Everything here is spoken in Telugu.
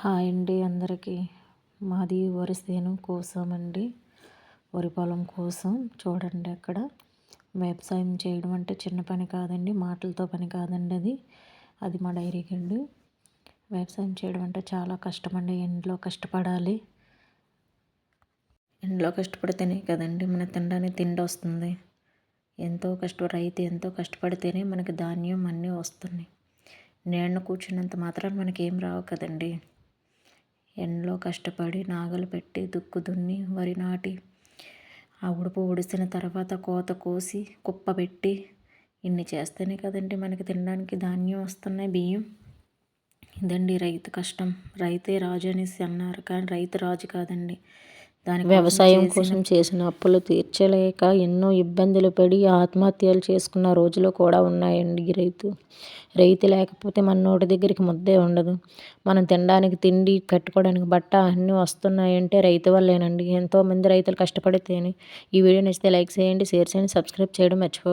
హాయ్ అండి అందరికీ. మాది వరి సేను కోసం అండి. వరి పొలం కోసం చూడండి అక్కడ. వ్యవసాయం చేయడం అంటే చిన్న పని కాదండి మాటలతో పని కాదండి అది. అది మా డైరీ అండి. వ్యవసాయం చేయడం అంటే చాలా కష్టమండి ఎండలో కష్టపడాలి. ఎండలో కష్టపడితేనే కదండి మన తినడానికి తిండి వస్తుంది. ఎంతో కష్టపడి రైతు ఎంతో కష్టపడితేనే మనకి ధాన్యం అన్నీ వస్తున్నాయి. నేను కూర్చున్నంత మాత్రం మనకి ఏం రావు కదండి. ఎండలో కష్టపడి నాగలు పెట్టి దుక్కు దున్ని వరి నాటి ఆ ఉడుపు ఉడిసిన తర్వాత కోత కోసి కుప్ప పెట్టి ఇన్ని చేస్తేనే కదండి మనకి తినడానికి ధాన్యం వస్తున్నాయి బియ్యం. ఇదండి రైతు కష్టం. రైతే రాజు అనేసి అన్నారు. కానీ రైతు రాజు కాదండి. వ్యవసాయం కోసం చేసిన అప్పులు తీర్చలేక ఎన్నో ఇబ్బందులు పడి ఆత్మహత్యలు చేసుకున్న రోజులు కూడా ఉన్నాయండి రైతు. రైతు లేకపోతే మన నోటి దగ్గరికి ముద్దే ఉండదు. మనం తినడానికి తిండి కట్టుకోవడానికి బట్ట అన్నీ వస్తున్నాయంటే రైతు వల్లేనండి. ఎంతోమంది రైతులు కష్టపడితేనే ఈ వీడియో నచ్చితే లైక్ చేయండి షేర్ చేయండి సబ్స్క్రైబ్ చేయడం మర్చిపో